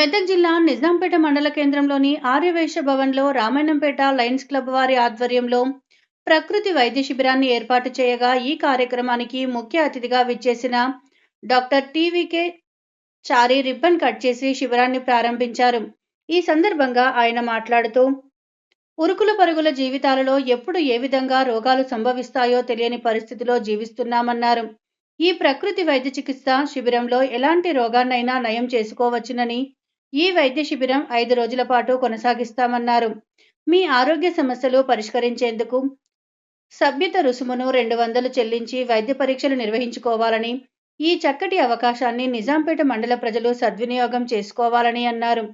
మెదక్ జిల్లా నిజాంపేట మండల కేంద్రంలోని ఆర్యవైశ్య భవన్లో రామాయణంపేట లయన్స్ క్లబ్ వారి ఆధ్వర్యంలో ప్రకృతి వైద్య శిబిరాన్ని ఏర్పాటు చేయగా ఈ కార్యక్రమానికి ముఖ్య అతిథిగా విచ్చేసిన doctor TVK Chari ribbon cut చేసి శిబిరాన్ని ప్రారంభించారు. ఈ సందర్భంగా ఆయన మాట్లాడుతూ ఉరుకుల పరుగుల జీవితాలలో ఎప్పుడు ఏ విధంగా రోగాలు సంభవిస్తాయో తెలియని పరిస్థితిలో జీవిస్తున్నామన్నారు. ఈ ప్రకృతి వైద్య చికిత్స శిబిరంలో ఎలాంటి రోగాన్నైనా నయం చేసుకోవచ్చునని ఈ వైద్య శిబిరం ఐదు రోజుల పాటు కొనసాగిస్తామన్నారు. మీ ఆరోగ్య సమస్యలు పరిష్కరించేందుకు సభ్యత రుసుమును రెండు వందలు చెల్లించి వైద్య పరీక్షలు నిర్వహించుకోవాలని ఈ చక్కటి అవకాశాన్ని నిజాంపేట మండల ప్రజలు సద్వినియోగం చేసుకోవాలని అన్నారు.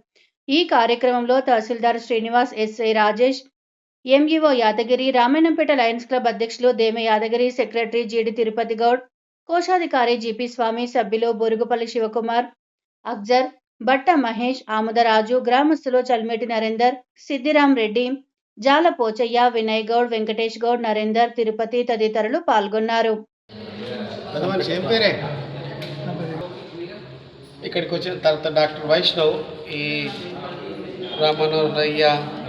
ఈ కార్యక్రమంలో tahsildar Srinivas SI Rajesh MEO Yadagiri Ramayanampet Lions Club అధ్యక్షులు దేమ యాదగిరి సెక్రటరీ జీడి తిరుపతి గౌడ్ కోశాధికారి జిపి స్వామి సభ్యులు బొరుగుపల్లి శివకుమార్ అక్జర్ బట్ట మహేష్ ఆముదరాజు గ్రామస్తులు చల్మేటి నరేందర్ సిద్దిరాం రెడ్డి జాల పోచయ్య వినయ్ గౌడ్ వెంకటేష్ గౌడ్ నరేందర్ తిరుపతి తదితరులు పాల్గొన్నారు. ఇక్కడికి వచ్చిన తర్వాత డాక్టర్ వైష్ణవ్ ఈ రామానవరయ్య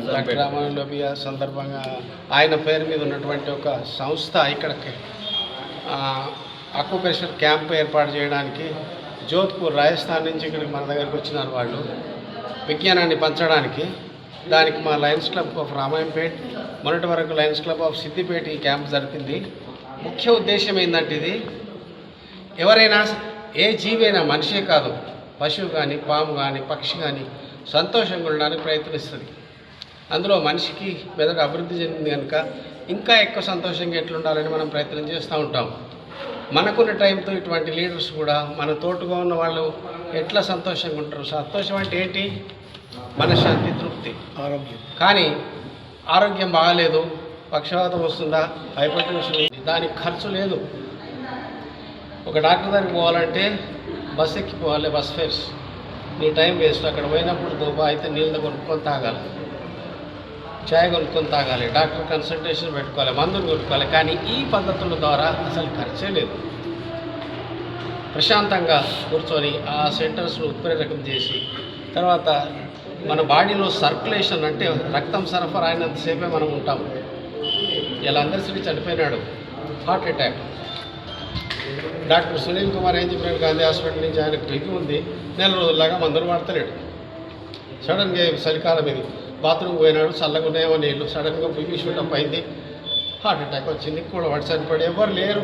డాక్టర్ రామానవరయ్య సందర్భంగా ఆయన పేరు మీద ఉన్నటువంటి ఒక సంస్థ ఇక్కడ అక్యుపేషన్ క్యాంప్ ఏర్పాటు చేయడానికి జోధ్పూర్ రాజస్థాన్ నుంచి ఇక్కడికి మన దగ్గరికి వచ్చినారు వాళ్ళు. విజ్ఞానాన్ని పంచడానికి దానికి మా లయన్స్ క్లబ్ ఆఫ్ రామాయంపేట్ మొన్నటి వరకు లయన్స్ క్లబ్ ఆఫ్ సిద్దిపేట ఈ క్యాంప్ జరిపింది. ముఖ్య ఉద్దేశం ఏంటంటే ఇది ఎవరైనా ఏ జీవైనా మనిషే కాదు పశువు కానీ పాము కానీ పక్షి కానీ సంతోషంగా ఉండడానికి ప్రయత్నిస్తుంది. అందులో మనిషికి మెదడు అభివృద్ధి చెందింది కనుక ఇంకా ఎక్కువ సంతోషంగా ఎట్లుండాలని మనం ప్రయత్నం చేస్తూ ఉంటాం. మనకున్న టైంతో ఇటువంటి లీడర్స్ కూడా మన తోటుగా ఉన్న వాళ్ళు ఎట్లా సంతోషంగా ఉంటారు? సంతోషం అంటే ఏంటి? మనశ్శాంతి తృప్తి. ఆరోగ్యం. కానీ ఆరోగ్యం బాగాలేదు పక్షవాతం వస్తుందా? హైపర్టెన్షన్ దానికి ఖర్చు లేదు. ఒక డాక్టర్ దగ్గరికి పోవాలంటే బస్ ఎక్కి పోవాలి బస్ ఫేర్స్. నీ టైం వేస్ట్. అక్కడ పోయినప్పుడు దుబ్బా అయితే నీళ్ళు కొనుక్కొని తాగాలి. చాయ్ కొనుక్కొని తాగాలి. డాక్టర్ కన్సల్టేషన్ పెట్టుకోవాలి మందులు కొనుక్కోవాలి. కానీ ఈ పద్ధతుల ద్వారా అసలు ఖర్చే లేదు. ప్రశాంతంగా కూర్చొని ఆ సెంటర్స్ను ఉత్ప్రేరకం చేసి తర్వాత మన బాడీలో సర్క్యులేషన్ అంటే రక్తం సరఫరా అయినంతసేపే మనం ఉంటాం. ఇలా అందరిశ్రీ చనిపోయినాడు. Heart attack. Doctor Sunil Kumar ఏం చెప్పినాడు? గాంధీ హాస్పిటల్ నుంచి ఆయనకు బీపీ ఉంది. నెల రోజుల్లాగా మందులు వాడతలేడు. సడన్గా చలికాలం ఇది. బాత్రూమ్ పోయినాడు చల్లగా ఉన్నాయేమో నీళ్ళు సడన్గా బీపీ షూటప్ అయింది హార్ట్ అటాక్ వచ్చింది కూడా వాడు చనిపోయి ఎవరు లేరు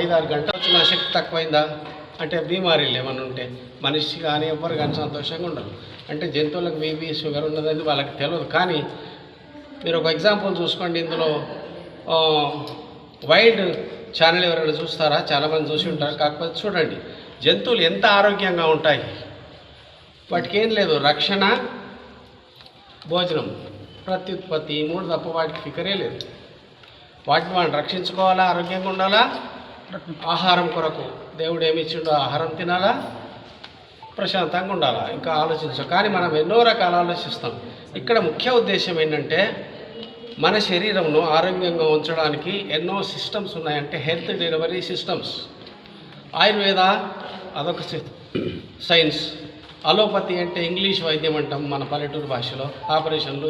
ఐదు ఆరు గంటలు వచ్చిన శక్తి తక్కువైందా? అంటే బీమారీలు ఏమైనా ఉంటే మనిషి కానీ ఎవరు కానీ సంతోషంగా ఉండరు. అంటే జంతువులకు బీపీ షుగర్ ఉన్నదని వాళ్ళకి తెలియదు. కానీ మీరు ఒక ఎగ్జాంపుల్ చూసుకోండి ఇందులో. వైడ్ వైల్డ్ ఛానల్ ఎవరైనా చూస్తారా? చాలామంది చూసి ఉంటారు. కాకపోతే చూడండి జంతువులు ఎంత ఆరోగ్యంగా ఉంటాయి? వాటికి ఏం లేదు. రక్షణ భోజనం. ప్రత్యుత్పత్తి ఈ మూడు తప్ప వాటికి ఫికరే లేదు. వాటిని మనం రక్షించుకోవాలా? ఆరోగ్యంగా ఉండాలా? ఆహారం కొరకు దేవుడు ఏమి ఇచ్చిండో ఆహారం తినాలా? ప్రశాంతంగా ఉండాలా? ఇంకా ఆలోచించాలి కానీ మనం ఎన్నో రకాలు ఆలోచిస్తాం. ఇక్కడ ముఖ్య ఉద్దేశం ఏంటంటే మన శరీరంను ఆరోగ్యంగా ఉంచడానికి ఎన్నో సిస్టమ్స్ ఉన్నాయంటే హెల్త్ డెలివరీ సిస్టమ్స్. ఆయుర్వేద అదొక సి- సైన్స్. అలోపతి అంటే ఇంగ్లీష్ వైద్యం అంటాం మన పల్లెటూరు భాషలో. ఆపరేషన్లు